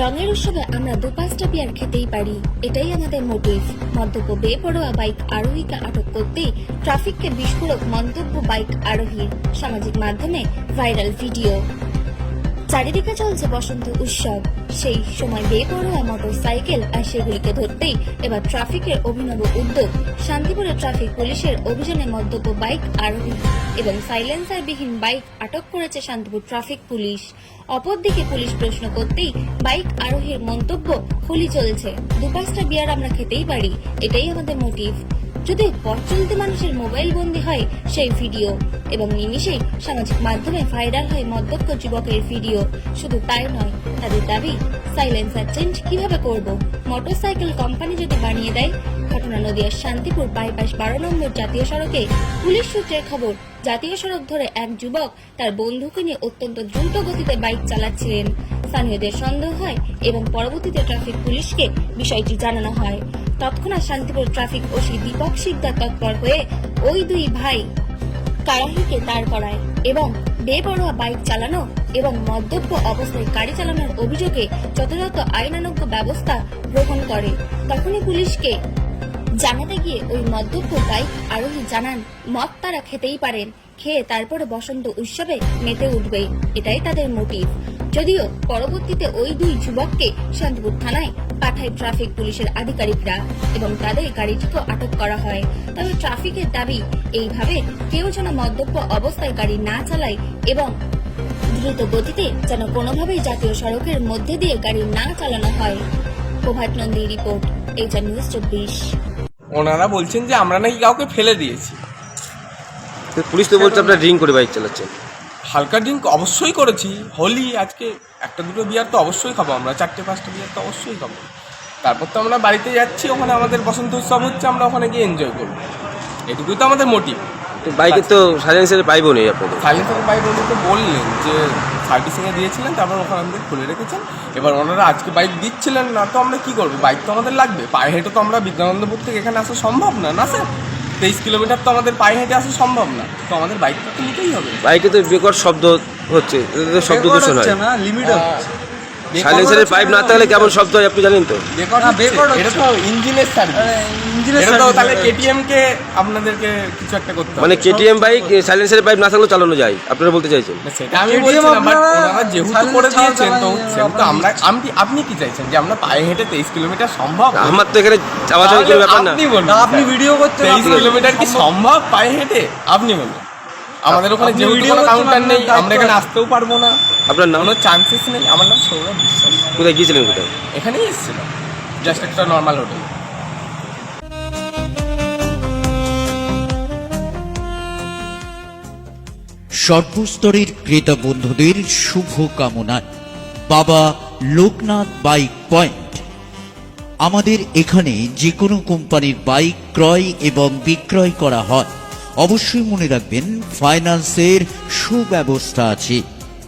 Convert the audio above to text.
রঙের উৎসবে আমরা দু পাঁচটা বিয়ার খেতেই পারি। এটাই আমাদের মোটিভ মন্তব্য বেপরোয়া বাইক আরোহীকে আটক করতেই ট্রাফিককে বিস্ফোরক মন্তব্য বাইক আরোহীর। সামাজিক মাধ্যমে ভাইরাল ভিডিও চারিদিকে চলছে বসন্ত উৎসব। সেই সময় বে বেপরোয়া মোটর সাইকেল আর সেগুলিকে ধরতেই এবার ট্রাফিকের অভিনব উদ্যোগ। শান্তিপুরের ট্রাফিক পুলিশের অভিযানে মন্তব্য বাইক আরোহী এবং সাইলেন্সারবিহীন বাইক আটক করেছে শান্তিপুর ট্রাফিক পুলিশ। অপরদিকে পুলিশ প্রশ্ন করতেই বাইক আরোহীর মন্তব্য হোলি চলছে। দু পাঁচটা বিয়ার আমরা খেতেই পারি। এটাই আমাদের মোটিভ যদি পথ চলতে মানুষের মোবাইল বন্দি হয়, সেই ভিডিও। এবং নিমিষেই সামাজিক মাধ্যমে ভাইরাল হয় মদ্যক্ষ যুবকের ভিডিও। শুধু তাই নয়, তাদের দাবি সাইলেন্সার চেঞ্জ কীভাবে করব? মোটরসাইকেল কোম্পানি যদি বানিয়ে দেয়, ঘটনা নদিয়ার শান্তিপুর বাইপাস বারো নম্বর জাতীয় সড়কে পুলিশ সূত্রের খবর, জাতীয় সড়ক ধরে এক যুবক তার বন্ধুকে নিয়ে অত্যন্ত দ্রুত গতিতে বাইক চালাচ্ছিলেন। স্থানীয়দের সন্দেহ হয় এবং পরবর্তীতে ট্রাফিক পুলিশকে বিষয়টি জানানো হয়। তৎক্ষণাৎ শান্তিপুর ট্রাফিক ওসি দীপক শিকদার তৎপর হয়ে ওই দুই ভাই কারাহিকে দাঁড় করায় এবং বেপরোয়া বাইক চালানো এবং মদ্যপ অবস্থায় গাড়ি চালানোর অভিযোগে যথাযথ আইনানুগ ব্যবস্থা গ্রহণ করে। তখনই পুলিশকে জানাতে গিয়ে ওই মদ্যপ বাইক আরোহী জানান, মদ তারা খেতেই পারেন। খেয়ে তারপরে বসন্ত উৎসবে মেতে উঠবে। এটাই তাদের মোটিভ। যদিও পরবর্তীতে ওই দুই যুবককে শান্তিপুর থানায় পাঠায় ট্রাফিক পুলিশের আধিকারিকরা এবং তাদের গাড়িটিকেও আটক করা হয়। তবে ট্রাফিকের দাবি এইভাবে কেউ যেন মদ্যপ অবস্থায় গাড়ি না চালায় এবং দ্রুত গতিতে যেন কোনোভাবেই জাতীয় সড়কের মধ্যে দিয়ে গাড়ি না চালানো হয়। Prabhat Nandi report HR news চব্বিশ। ওনারা বলছেন যে আমরা নাকি কাউকে ফেলে দিয়েছি। পুলিশ তো বলছে আপনারা ড্রিঙ্ক করে বাইক চালাচ্ছেন। হালকা ড্রিঙ্ক অবশ্যই করেছি। হোলি আজকে একটা দুটো বিয়ার তো অবশ্যই খাব আমরা চারটে পাঁচটা বিয়ার তো অবশ্যই খাব। তারপর তো আমরা বাড়িতে যাচ্ছি ওখানে আমাদের বসন্ত উৎসব হচ্ছে আমরা ওখানে গিয়ে এনজয় করব। এটুকুই তো আমাদের মোটিভ তো বাইকের তো সাইলেন্সারের পাইবও নেই আপনাদের। সাইলেন্সার বাইক উনি তো বললেন যে সার্ভিসিংয়ে দিয়েছিলেন তারপর ওখানে আমাদের খুলে রেখেছেন। এবার ওনারা আজকে বাইক দিচ্ছিলেন না তো আমরা কি করব? বাইক তো আমাদের লাগবে। পায়ে হেঁটে তো আমরা বিদ্যানন্দপুর থেকে এখানে আসা সম্ভব না না স্যার তেইশ কিলোমিটার তো আমাদের পায়ে হেঁটে আসা সম্ভব না। তো আমাদের বাইক তো নিতেই হবে। বাইকে তো বেকার শব্দ হচ্ছে। শব্দ দূষণ হয়। না লিমিট বেকার সাইলেন্সারের পাইপ না। থাকলে কেমন শব্দ হয় আপনি জানেন তো। এটা ইঞ্জিনের সার্ভিস এটা তো তাহলে কেটিএম কে আপনাদেরকে কিছু একটা করতে মানে কেটিএম বাইক সাইলেন্সারের পাইপ না থাকলেও চালানো যায় আপনারা বলতে চাইছেন। সেটা আমি KTM বলছি না বাট আপনারা ওনারা যেহেতু করে দিয়েছেন তো সেহেতু আমরা আপনি আপনি কি চাইছেন যে আমরা পায়ে হেঁটে তেইশ কিলোমিটার সম্ভব? আমার তো এখানে চাওয়াচাওয়ি কোনো ব্যাপার না। আপনি ভিডিও করতে তেইশ পারবেন। কিলোমিটার কি সম্ভব? পায়ে হেঁটে? আপনি বলুন। আমাদের ওখানে যেহেতু কোনো কাউন্টার নেই আমরা এখানে আসতেও পারব না। আপনার নাম? কোনো চান্সেস নেই আমার নাম সৌরভ বিশ্বাস। কোথায় গিয়েছিলেন কোথায়? এখানেই এসেছিলাম জাস্ট একটা নর্মাল হোটেল সর্বস্তরের ক্রেতা বন্ধুদের শুভ কামনায় বাবা লোকনাথ বাইক পয়েন্ট। আমাদের এখানে যে কোনো কোম্পানির বাইক ক্রয় এবং বিক্রয় করা হয়। অবশ্যই মনে রাখবেন ফাইন্যান্সের সুব্যবস্থা আছে।